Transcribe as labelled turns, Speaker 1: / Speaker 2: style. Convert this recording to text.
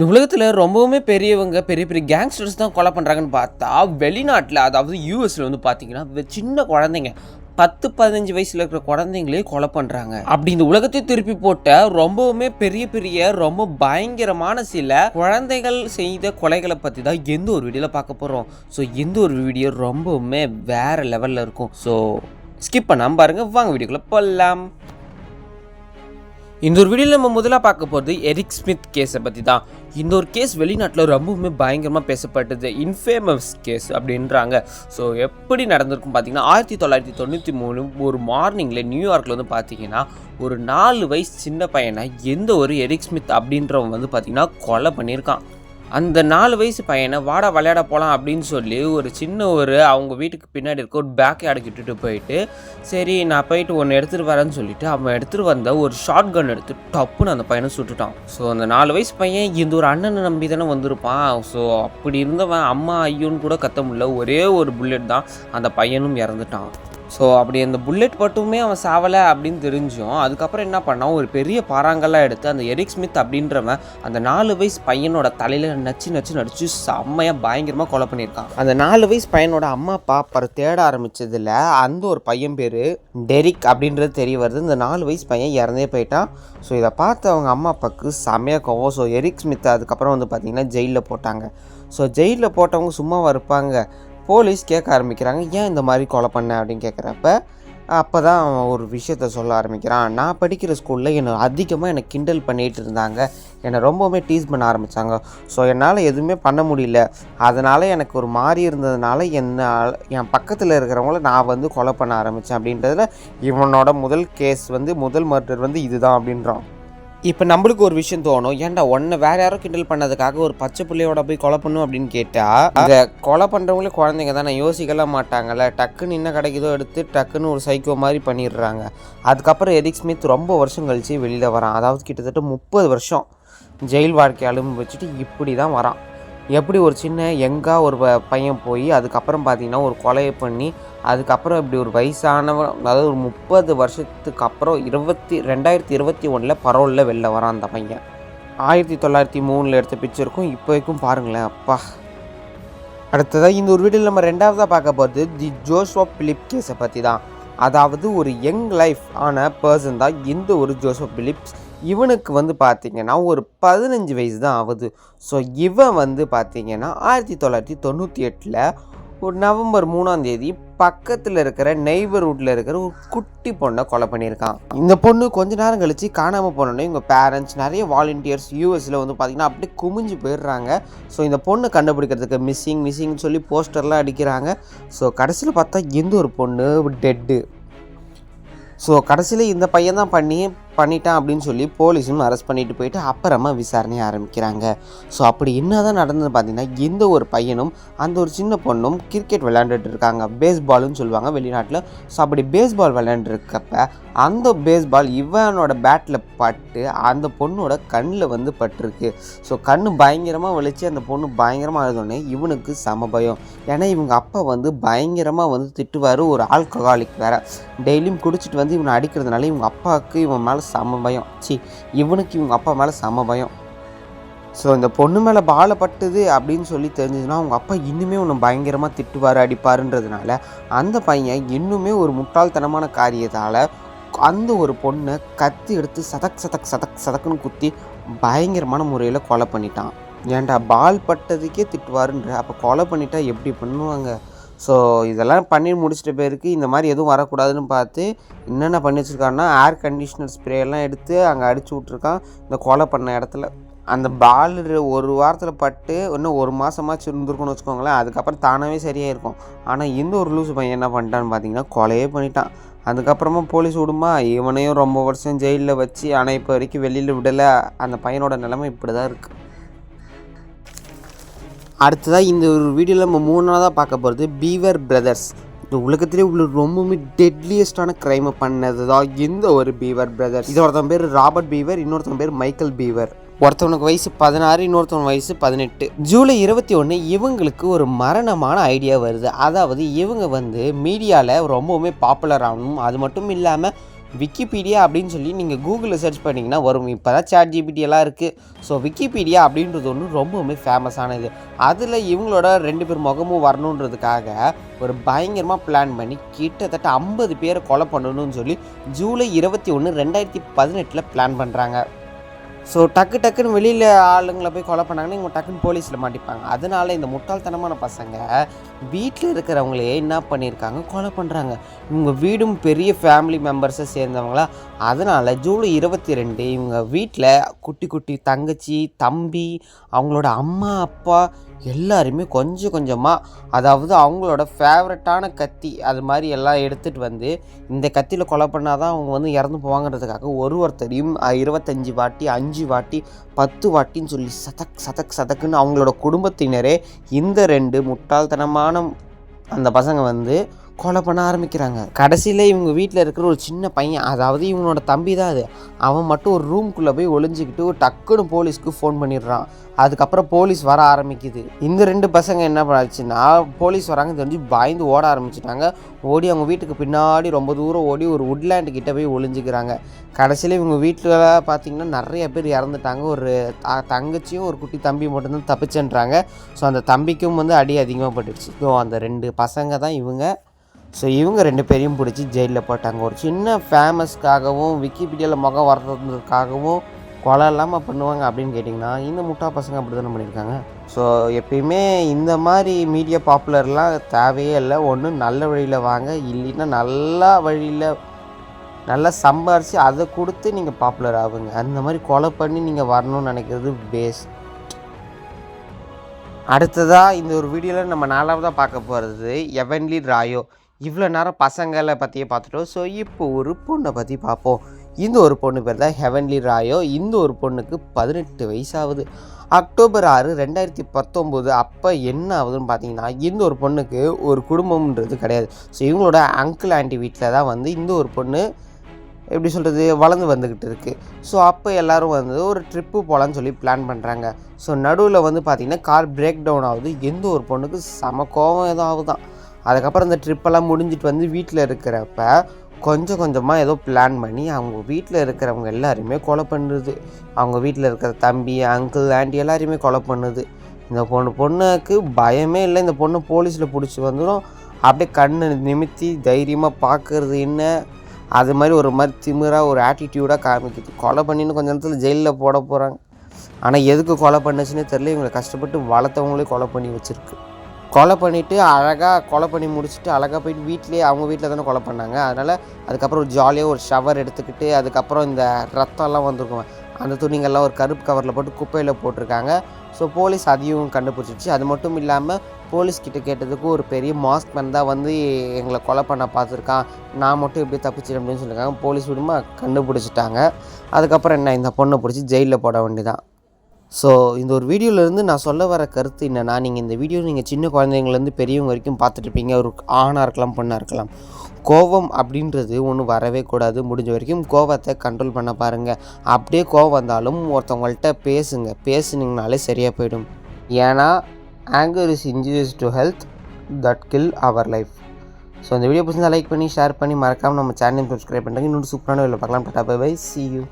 Speaker 1: இந்த உலகத்தில் ரொம்பவுமே பெரியவங்க பெரிய பெரிய கேங்ஸ்டர்ஸ் தான் கொலை பண்ணுறாங்கன்னு பார்த்தா வெளிநாட்டில் அதாவது யூஎஸில் வந்து பார்த்தீங்கன்னா சின்ன குழந்தைங்க பத்து பதினஞ்சு வயசில் இருக்கிற குழந்தைங்களே கொலை பண்ணுறாங்க அப்படி இந்த உலகத்தை திருப்பி போட்ட ரொம்பவுமே பெரிய பெரிய ரொம்ப பயங்கரமான சில குழந்தைகள் செய்த கொலைகளை பற்றி தான் எந்த ஒரு வீடியோவில் பார்க்க போகிறோம் ஸோ எந்த ஒரு வீடியோ ரொம்பவுமே வேறு லெவலில் இருக்கும். ஸோ ஸ்கிப் பண்ணாமல் பாருங்கள் வாங்க வீடியோக்குள்ளே போகலாம் இந்த ஒரு வீடியோவில் நம்ம முதலாக பார்க்க போகிறது எரிக் ஸ்மித் கேஸை பற்றி தான் இந்த ஒரு கேஸ் வெளிநாட்டில் ரொம்பவுமே பயங்கரமாக பேசப்பட்டது. இன்ஃபேமஸ் கேஸ் அப்படின்றாங்க. ஸோ எப்படி நடந்திருக்கும் பார்த்தீங்கன்னா ஆயிரத்தி தொள்ளாயிரத்தி தொண்ணூற்றி மூணு ஒரு மார்னிங்கில் நியூயார்க்கில் வந்து பார்த்தீங்கன்னா ஒரு நாலு வயசு சின்ன பையனை எந்த ஒரு எரிக் ஸ்மித் அப்படின்றவன் வந்து பார்த்தீங்கன்னா கொலை பண்ணியிருக்கான். அந்த நாலு வயசு பையனை வாடா விளையாட போகலாம் அப்படின்னு சொல்லி ஒரு சின்ன ஒரு அவங்க வீட்டுக்கு பின்னாடி இருக்க ஒரு பேக் யார்டுக்கு இட்டுட்டு போயிட்டு சரி நான் போயிட்டு ஒன்று எடுத்துகிட்டு வரேன்னு சொல்லிட்டு அவன் எடுத்துகிட்டு வந்த ஒரு ஷார்ட் கன் எடுத்து டப்புன்னு அந்த பையனை சுட்டுட்டான். ஸோ அந்த நாலு வயசு பையன் இந்த ஒரு அண்ணனை நம்பி தானே வந்திருப்பான். ஸோ அப்படி இருந்தவன் அம்மா ஐயோன்னு கூட கத்த முடியல. ஒரே ஒரு புல்லட் தான் அந்த பையனும் இறந்துட்டான். ஸோ அப்படி அந்த புல்லட் மட்டுமே அவன் சாவலை அப்படின்னு தெரிஞ்சும். அதுக்கப்புறம் என்ன பண்ணான்? ஒரு பெரிய பாறாங்கல்லாம் எடுத்து அந்த எரிக் ஸ்மித் அப்படின்றவன் அந்த நாலு வயசு பையனோட தலையில் நச்சு நச்சு நடிச்சு செம்மையாக பயங்கரமாக கொலை பண்ணியிருக்கான். அந்த நாலு வயசு பையனோட அம்மா அப்பா அப்புறம் தேட ஆரம்பித்ததில் அந்த ஒரு பையன் பேர் டெரிக் அப்படின்றது தெரிய வருது. இந்த நாலு வயசு பையன் இறந்தே போயிட்டான். ஸோ இதை பார்த்து அவங்க அம்மா அப்பாவுக்கு செம்மையாக கோவம். ஸோ எரிக் ஸ்மித் அதுக்கப்புறம் வந்து பார்த்திங்கன்னா ஜெயிலில் போட்டாங்க. ஸோ ஜெயிலில் போட்டவங்க சும்மாவாக இருப்பாங்க. போலீஸ் கேட்க ஆரம்பிக்கிறாங்க ஏன் இந்த மாதிரி கொலை பண்ண? அப்படின்னு கேட்குறப்ப அப்போ தான் அவன் ஒரு விஷயத்த சொல்ல ஆரம்பிக்கிறான். நான் படிக்கிற ஸ்கூலில் என்னை அதிகமாக என்னை கிண்டல் பண்ணிகிட்டு இருந்தாங்க. என்னை ரொம்பவுமே டீஸ் பண்ண ஆரம்பித்தாங்க ஸோ என்னால் எதுவுமே பண்ண முடியல. அதனால் எனக்கு ஒரு மாறி இருந்ததுனால என்னால் என் பக்கத்தில் இருக்கிறவங்கள நான் வந்து கொலை பண்ண ஆரம்பித்தேன் அப்படின்றதுல இவனோட முதல் கேஸ் வந்து முதல் மர்டர் வந்து இதுதான் அப்படின்றான். இப்போ நம்மளுக்கு ஒரு விஷயம் தோணும். ஏன்டா ஒன்று வேற யாரோ கிண்டல் பண்ணதுக்காக ஒரு பச்சை பிள்ளையோட போய் கொலை பண்ணும் அப்படின்னு கேட்டால் இந்த கொலை பண்ணுறவங்களே குழந்தைங்க தானே யோசிக்கலாம் மாட்டாங்கல்ல. டக்குன்னு என்ன கிடைக்குதோ எடுத்து டக்குன்னு ஒரு சைக்கோ மாதிரி பண்ணிடுறாங்க. அதுக்கப்புறம் எரிக் ஸ்மித் ரொம்ப வருஷம் கழிச்சு வெளியில் வரான். அதாவது கிட்டத்தட்ட முப்பது வருஷம் ஜெயில் வாழ்க்கை அலும்பு வச்சுட்டு இப்படி தான் வரான். எப்படி ஒரு சின்ன எங்கா ஒரு ப- பையன் போய் அதுக்கப்புறம் பார்த்தீங்கன்னா ஒரு கொலையை பண்ணி அதுக்கப்புறம் இப்படி ஒரு வயசானவன் அதாவது ஒரு முப்பது வருஷத்துக்கு அப்புறம் இருபத்தி ரெண்டாயிரத்தி இருபத்தி ஒன்றில் பரோலில் வெளில வரான் அந்த பையன். ஆயிரத்தி தொள்ளாயிரத்தி மூணில் எடுத்த பிக்சருக்கும் இப்போ வரைக்கும் பாருங்களேன் அப்பா. அடுத்ததாக இந்த ஒரு வீடியோவில் நம்ம ரெண்டாவதாக பார்க்க போகிறது தி ஜோஷுவா பிலிப் கேஸை பற்றி தான் அதாவது ஒரு யங் லைஃப் ஆன பர்சன் தான் இந்த ஒரு ஜோசப் பிலிப்ஸ் இவனுக்கு வந்து பார்த்திங்கன்னா ஒரு பதினஞ்சு வயசு தான் ஆகுது. ஸோ இவன் வந்து பார்த்திங்கன்னா ஆயிரத்தி தொள்ளாயிரத்தி தொண்ணூற்றி எட்டில் ஒரு நவம்பர் மூணாம் தேதி பக்கத்தில் இருக்கிற நெய்பர்ஹுட்டில் இருக்கிற ஒரு குட்டி பொண்ணை கொலை பண்ணியிருக்கான். இந்த பொண்ணு கொஞ்ச நேரம் கழித்து காணாமல் போனோடனே இவங்க பேரண்ட்ஸ் நிறைய வாலண்டியர்ஸ் யூஎஸில் வந்து பார்த்திங்கன்னா அப்படியே குமிஞ்சு போயிடுறாங்க. ஸோ இந்த பொண்ணை கண்டுபிடிக்கிறதுக்கு மிஸ்ஸிங் மிஸ்ஸிங்னு சொல்லி போஸ்டர்லாம் அடிக்கிறாங்க. ஸோ கடைசியில் பார்த்தா எந்த ஒரு பொண்ணு? டெட்டு ஸோ கடைசியில் இந்த பையன் தான் பண்ணி பண்ணிட்டான் அப்படின்னு சொல்லி போலீஸும் அரெஸ்ட் பண்ணிட்டு போயிட்டு அப்புறமா விசாரணையை ஆரம்பிக்கிறாங்க. ஸோ அப்படி என்ன தான் நடந்தது பார்த்தீங்கன்னா எந்த ஒரு பையனும் அந்த ஒரு சின்ன பொண்ணும் கிரிக்கெட் விளையாண்டுட்டு இருக்காங்க. பேஸ்பால்னு சொல்லுவாங்க வெளிநாட்டில். ஸோ அப்படி பேஸ்பால் விளையாண்டுருக்கப்ப அந்த பேஸ்பால் இவனோட பேட்டில் பட்டு அந்த பொண்ணோட கண்ணில் வந்து பட்டிருக்கு. ஸோ கண் பயங்கரமாக வலிச்சு அந்த பொண்ணு பயங்கரமாக அழுதோடனே இவனுக்கு சம பயம். ஏன்னா இவங்க அப்பா வந்து பயங்கரமாக வந்து திட்டுவார். ஒரு ஆல்கஹாலிக் வேறு. டெய்லியும் குடிச்சிட்டு வந்து இவனை அடிக்கிறதுனால இவங்க அப்பாவுக்கு இவன் மேலே சம பயம். சி இவனுக்கு இவங்க அப்பா மேலே செம பயம். ஸோ இந்த பொண்ணு மேலே பாலை பட்டுது அப்படின்னு சொல்லி தெரிஞ்சதுன்னா அவங்க அப்பா இன்னுமே உன்னை பயங்கரமாக திட்டுவார் அடிப்பாருன்றதுனால அந்த பையன் இன்னுமே ஒரு முட்டாள்தனமான காரியத்தால் அந்த ஒரு பொண்ணை கத்தி எடுத்து சதக் சதக் சதக் சதக்குன்னு குத்தி பயங்கரமான முறையில் கொலை பண்ணிட்டான். ஏன்டா பால் பட்டதுக்கே திட்டுவாருன்ற அப்போ கொலை பண்ணிட்டா எப்படி பண்ணுவாங்க? ஸோ இதெல்லாம் பண்ணி முடிச்சிட்ட பேருக்கு இந்த மாதிரி எதுவும் வரக்கூடாதுன்னு பார்த்து என்னென்ன பண்ணி வச்சுருக்காங்கன்னா ஏர் கண்டிஷனர் ஸ்ப்ரேலாம் எடுத்து அங்கே அடிச்சு விட்ருக்கான் இந்த கொலை பண்ண இடத்துல. அந்த பால் ஒரு வாரத்தில் பட்டு இன்னும் ஒரு மாதமாச்சு இருந்திருக்குன்னு வச்சுக்கோங்களேன் அதுக்கப்புறம் தானாகவே சரியாக இருக்கும் ஆனால் இந்த ஒரு லூசு பையன் என்ன பண்ணிட்டான்னு பார்த்தீங்கன்னா கொலையே பண்ணிட்டான். அதுக்கப்புறமா போலீஸ் விடுமா? இவனையும் ரொம்ப வருஷம் ஜெயிலில் வச்சு ஆனால் இப்போ வரைக்கும் வெளியில் விடலை. அந்த பையனோட நிலைமை இப்படி தான் இருக்குது அடுத்ததாக இந்த ஒரு வீடியோவில் நம்ம மூணாவதாக பார்க்க போகிறது பீவர் பிரதர்ஸ் இந்த உலகத்திலே உள்ள ரொம்பவுமே டெட்லியஸ்டான க்ரைமை பண்ணது தான் இந்த ஒரு பீவர் பிரதர்ஸ் இது ஒருத்தன் பேர் ராபர்ட் பீவர் இன்னொருத்தன் பேர் மைக்கேல் பீவர் ஒருத்தவனுக்கு வயசு பதினாறு இன்னொருத்தவன் வயசு பதினெட்டு. ஜூலை இருபத்தி ஒன்று இவங்களுக்கு ஒரு மரணமான ஐடியா வருது. அதாவது இவங்க வந்து மீடியாவில் ரொம்பவுமே பாப்புலர் ஆகணும் அது மட்டும் இல்லாமல் விக்கிபீடியா அப்படின்னு சொல்லி நீங்கள் கூகுளில் சர்ச் பண்ணிங்கன்னா வரும். இப்போ தான் சேட் ஜிபிடியெல்லாம் இருக்குது ஸோ விக்கிபீடியா அப்படின்றது ஒன்று ரொம்பவுமே ஃபேமஸானது அதில் இவங்களோட ரெண்டு பேர் முகமும் வரணுன்றதுக்காக ஒரு பயங்கரமாக பிளான் பண்ணி கிட்டத்தட்ட ஐம்பது பேரை கொலை பண்ணணும்னு சொல்லி ஜூலை இருபத்தி ஒன்று ரெண்டாயிரத்தி பதினெட்டில் பிளான் பண்ணுறாங்க ஸோ டக்கு டக்குன்னு வெளியில் ஆளுங்களை போய் கொலை பண்ணாங்கன்னா இவங்க டக்குன்னு போலீஸில் மாட்டிப்பாங்க. அதனால இந்த முட்டாள்தனமான பசங்க வீட்டில் இருக்கிறவங்களே என்ன பண்ணியிருக்காங்க கொலை பண்ணுறாங்க இவங்க வீடும் பெரிய ஃபேமிலி மெம்பர்ஸை சேர்ந்தவங்களா? அதனால் ஜூலை இருபத்தி ரெண்டு இவங்க வீட்டில் குட்டி குட்டி தங்கச்சி தம்பி அவங்களோட அம்மா அப்பா எல்லாருமே கொஞ்சம் கொஞ்சமாக அதாவது அவங்களோட ஃபேவரட்டான கத்தி அது மாதிரி எல்லாம் எடுத்துகிட்டு வந்து இந்த கத்தியில் கொலை பண்ணால் தான் அவங்க வந்து இறந்து போவாங்கிறதுக்காக ஒரு ஒருத்தரையும் இருபத்தஞ்சி வாட்டி அஞ்சு வாட்டி பத்து வாட்டின்னு சொல்லி சதக் சதக் சதக்குன்னு அவங்களோட குடும்பத்தினரே இந்த ரெண்டு முட்டாள்தனமான அந்த பசங்க வந்து கொலை பண்ண ஆரம்பிக்கிறாங்க. கடைசியில் இவங்க வீட்டில் இருக்கிற ஒரு சின்ன பையன் அதாவது இவனோட தம்பி தான் அது. அவன் மட்டும் ஒரு ரூம்குள்ளே போய் ஒளிஞ்சிக்கிட்டு ஒரு டக்குன்னு போலீஸ்க்கு ஃபோன் பண்ணிடுறான். அதுக்கப்புறம் போலீஸ் வர ஆரம்பிக்குது. இந்த ரெண்டு பசங்க என்ன பண்ணாச்சுன்னா போலீஸ் வராங்க தெரிஞ்சு பயந்து ஓட ஆரம்பிச்சிட்டாங்க. ஓடி அவங்க வீட்டுக்கு பின்னாடி ரொம்ப தூரம் ஓடி ஒரு உட்லேண்டு கிட்டே போய் ஒளிஞ்சுக்கிறாங்க. கடைசியில் இவங்க வீட்டில் பார்த்தீங்கன்னா நிறைய பேர் இறந்துட்டாங்க. ஒரு த- தங்கச்சியும் ஒரு குட்டி தம்பி மட்டும்தான் தப்பிச்சுன்றாங்க. ஸோ அந்த தம்பிக்கும் வந்து அடி அதிகமாக பட்டுடுச்சு. ஸோ அந்த ரெண்டு பசங்க தான் இவங்க. ஸோ இவங்க ரெண்டு பேரையும் பிடிச்சி ஜெயிலில் போட்டாங்க. ஒரு சின்ன ஃபேமஸ்க்காகவும் விக்கிபீடியாவில் முகம் வர்றதுக்காகவும் கொலை இல்லாமல் பண்ணுவாங்க அப்படின்னு கேட்டிங்கன்னா இந்த முட்டா பசங்க அப்படி தானே பண்ணியிருக்காங்க? ஸோ எப்பயுமே இந்த மாதிரி மீடியா பாப்புலர்லாம் தேவையே இல்லை. ஒன்று நல்ல வழியில் வாங்க. இல்லைன்னா நல்லா வழியில் நல்லா சம்பாரித்து அதை கொடுத்து நீங்கள் பாப்புலர் ஆகுங்க. அந்த மாதிரி கொலை பண்ணி நீங்கள் வரணும்னு நினைக்கிறது பேஸ்ட் அடுத்ததாக இந்த ஒரு வீடியோவில் நம்ம நாலாவதாக பார்க்க போகிறது எவன்லி ராயோ இவ்வளோ நேரம் பசங்களை பற்றியே பார்த்துட்டோம். ஸோ இப்போ ஒரு பொண்ணை பற்றி பார்ப்போம். இந்த ஒரு பொண்ணு பேர் தான் ஹெவன்லி ராயோ இந்த ஒரு பொண்ணுக்கு பதினெட்டு வயசாகுது. அக்டோபர் ஆறு ரெண்டாயிரத்தி பத்தொம்போது. அப்போ என்ன ஆகுதுன்னு பார்த்தீங்கன்னா இந்த ஒரு பொண்ணுக்கு ஒரு குடும்பம்ன்றது கிடையாது. ஸோ இவங்களோட அங்கிள் ஆண்டி வீட்டில் தான் வந்து இந்த ஒரு பொண்ணு எப்படி சொல்கிறது வளர்ந்து வந்துக்கிட்டு இருக்குது ஸோ அப்போ எல்லோரும் வந்து ஒரு ட்ரிப்பு போகலான்னு சொல்லி பிளான் பண்ணுறாங்க ஸோ நடுவில் வந்து பார்த்திங்கன்னா கார் பிரேக் டவுன் ஆகுது. எந்த ஒரு பொண்ணுக்கு செம கோவம் ஏதோ ஆகுதான். அதுக்கப்புறம் இந்த ட்ரிப்பெல்லாம் முடிஞ்சிட்டு வந்து வீட்டில் இருக்கிறப்ப கொஞ்சம் கொஞ்சமாக ஏதோ பிளான் பண்ணி அவங்க வீட்டில் இருக்கிறவங்க எல்லாருமே கொலை பண்ணுது. அவங்க வீட்டில் இருக்கிற தம்பி அங்கிள் ஆண்டி எல்லாரையுமே கொலை பண்ணுது. இந்த பொண்ணு பொண்ணுக்கு பயமே இல்லை. இந்த பொண்ணு போலீஸில் பிடிச்சி வந்துடும் அப்படியே கண்ணை நிமித்தி தைரியமாக பார்க்குறது என்ன? அது மாதிரி ஒரு மாதிரி திமிராக ஒரு ஆட்டிடியூடாக காமிக்குது. கொலை பண்ணின்னு கொஞ்ச நேரத்தில் ஜெயிலில் போட போகிறாங்க ஆனால் எதுக்கு கொலை பண்ணுச்சுன்னே தெரியல. இவங்களை கஷ்டப்பட்டு வளர்த்தவங்களே கொலை பண்ணி வச்சுருக்கு. கொலை பண்ணிவிட்டு அழகாக கொலை பண்ணி முடிச்சுட்டு அழகாக போயிட்டு வீட்லேயே அவங்க வீட்டில் தானே கொலை பண்ணாங்க. அதனால் அதுக்கப்புறம் ஒரு ஜாலியாக ஒரு ஷவர் எடுத்துக்கிட்டு அதுக்கப்புறம் இந்த ரத்தம்லாம் வந்திருக்கும். அந்த துணிங்கள்லாம் ஒரு கருப்பு கவரில் போட்டு குப்பையில் போட்டிருக்காங்க. ஸோ போலீஸ் அதையும் கண்டுபிடிச்சிச்சு அது மட்டும் இல்லாமல் போலீஸ் கிட்ட கேட்டதுக்கு ஒரு பெரிய மாஸ்க் மேன் தான் வந்து எங்களை கொலை பண்ண பார்த்துருக்கான். நான் மட்டும் எப்படி தப்பிச்சிட்டேன் அப்படின்னு சொல்லியிருக்காங்க. போலீஸ் விடுமா? கண்டுபிடிச்சிட்டாங்க. அதுக்கப்புறம் என்ன? இந்த பொண்ணை பிடிச்சி ஜெயிலில் போட வேண்டியதான் ஸோ இந்த ஒரு வீடியோலேருந்து நான் சொல்ல வர கருத்து என்னென்னா நீங்கள் இந்த வீடியோ நீங்கள் சின்ன குழந்தைங்கலேருந்து பெரியவங்க வரைக்கும் பார்த்துட்ருப்பீங்க ஒரு ஆணாக இருக்கலாம் பொண்ணாக இருக்கலாம் கோபம் அப்படின்றது ஒன்று வரவே கூடாது முடிஞ்ச வரைக்கும் கோவத்தை கண்ட்ரோல் பண்ண பாருங்கள் அப்படியே கோவம் வந்தாலும் ஒருத்தவங்கள்ட்ட பேசுங்க பேசுனீங்கனாலே சரியாக போயிடும் ஏன்னா anger is injurious to health that kill our life so இந்த வீடியோ பிடிச்சிருந்தா லைக் பண்ணி ஷேர் பண்ணி மறக்காமல் நம்ம சேனல் சப்ஸ்கிரைப் பண்ணுறேங்க இன்னொரு சூப்பரான வீடியோ பார்க்கலாம் tata bye bye see you